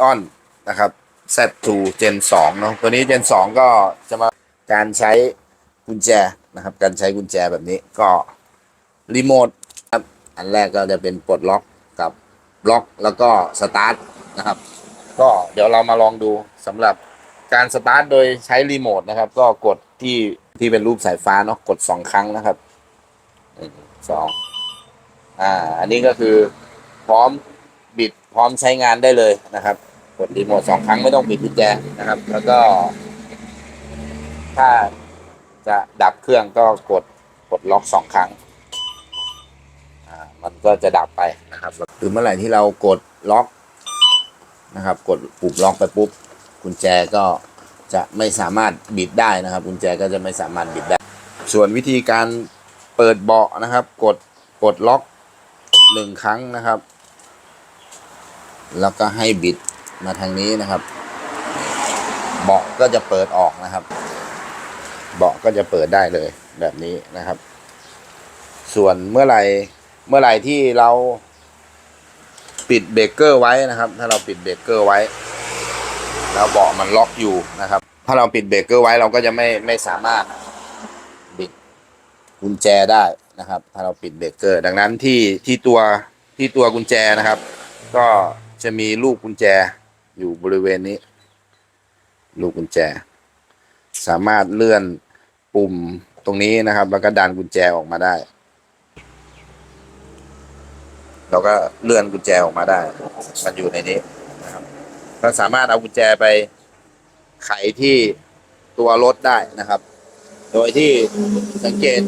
Lion นะครับ Z2 Gen 2เนาะตัวนี้ Gen 2 ก็จะมาการใช้กุญแจนะครับ การใช้กุญแจแบบนี้ก็รีโมทครับอันแรกก็จะเป็นปลดล็อกกับล็อกแล้วก็สตาร์ทนะครับ ก็เดี๋ยวเรามาลองดูสำหรับการสตาร์ทโดยใช้รีโมทนะครับ ก็กดที่ที่เป็นรูปสายฟ้าเนาะกดสองครั้งนะครับสองอ่า อันนี้ก็คือพร้อมบิดพร้อมใช้งานได้เลยนะครับ ดรีโมทสองครั้งไม่ต้องบิดกุญแจนะครับ แล้วก็ ถ้าจะดับเครื่องก็กดกดล็อกสองครั้งอ่ามันก็จะดับไปนะครับหรือเมื่อไหร่ที่เรากดล็อกนะครับ กดปุ่มล็อกไปปุ๊บกุญแจก็จะไม่สามารถบิดได้นะครับ กุญแจก็จะไม่สามารถบิดได้ ส่วนวิธีการเปิดเบาะนะครับ กดกดล็อกหนึ่งครั้งนะครับ แล้วก็ให้บิด มาทางนี้นะครับเบาะก็จะเปิดออกนะครับ เบาะก็จะเปิดได้เลยแบบนี้นะครับ ส่วนเมื่อไหร่เมื่อไหร่ที่เราปิดเบรกเกอร์ไว้นะครับ ถ้าเราปิดเบรกเกอร์ไว้ แล้วเบาะมันล็อกอยู่นะครับ ถ้าเราปิดเบรกเกอร์ไว้เราก็จะไม่ไม่สามารถบิดกุญแจได้นะครับ ถ้าเราปิดเบรกเกอร์ ดังนั้นที่ที่ตัวที่ตัวกุญแจนะครับ ก็จะมีลูกกุญแจ อยู่บริเวณนี้ ลูกกุญแจ สามารถเลื่อนปุ่มตรงนี้นะครับ แล้วก็ดันกุญแจออกมาได้ เราก็เลื่อนกุญแจออกมาได้ มันอยู่ในนี้นะครับก็สามารถเอากุญแจไปไขที่ตัวรถได้นะครับ โดยที่สังเกต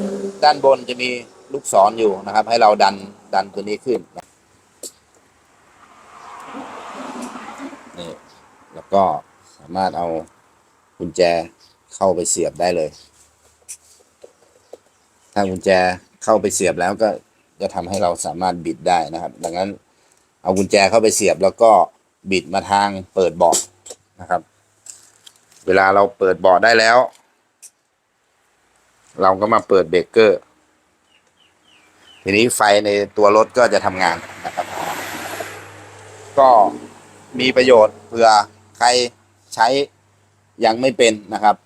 ด้านบนจะมีลูกศรออยู่นะครับ ให้เราดันดันตัวนี้ขึ้นนแล้ว ก็สามารถเอากุญแจเข้าไปเสียบได้เลย ถ้ากุญแจเข้าไปเสียบแล้วก็จะทำให้เราสามารถบิดได้นะครับ ดังนั้นเอากุญแจเข้าไปเสียบแล้วก็บิดมาทางเปิดเบาะนะครับ เวลาเราเปิดเบาะได้แล้ว เราก็มาเปิดเบรกเกอร์ ทีนี้ไฟในตัวรถก็จะทำงานนะครับ ก็มีประโยชน์เผื่อ ใครใช้ยังไม่เป็นนะครับ